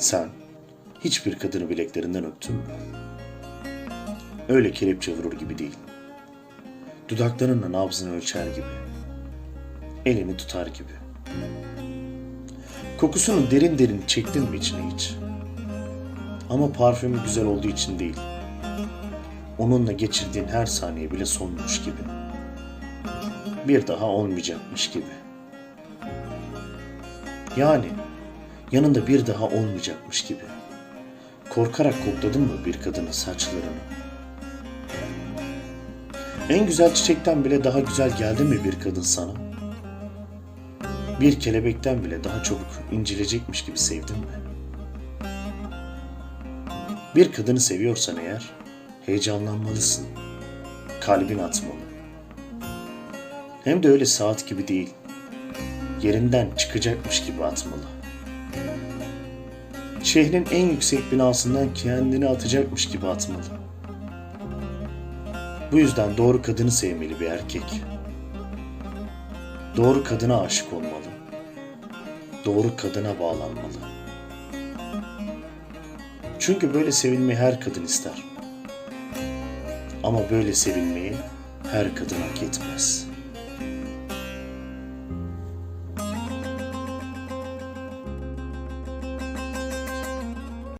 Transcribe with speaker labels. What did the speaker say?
Speaker 1: Sen hiçbir kadını bileklerinden öptün mü? Öyle kelepçe vurur gibi değil. Dudaklarınla nabzını ölçer gibi. Elini tutar gibi. Kokusunu derin derin çektin mi içine hiç? Ama parfümü güzel olduğu için değil. Onunla geçirdiğin her saniye bile sonmuş gibi. Bir daha olmayacakmış gibi. Yani yanında bir daha olmayacakmış gibi. Korkarak kokladın mı bir kadının saçlarını? En güzel çiçekten bile daha güzel geldi mi bir kadın sana? Bir kelebekten bile daha çabuk incilecekmiş gibi sevdin mi? Bir kadını seviyorsan eğer heyecanlanmalısın. Kalbin atmalı. Hem de öyle saat gibi değil. Yerinden çıkacakmış gibi atmalı. Şehrin en yüksek binasından kendini atacakmış gibi atmalı. Bu yüzden doğru kadını sevmeli bir erkek. Doğru kadına aşık olmalı. Doğru kadına bağlanmalı. Çünkü böyle sevilmeyi her kadın ister. Ama böyle sevilmeyi her kadın hak etmez.''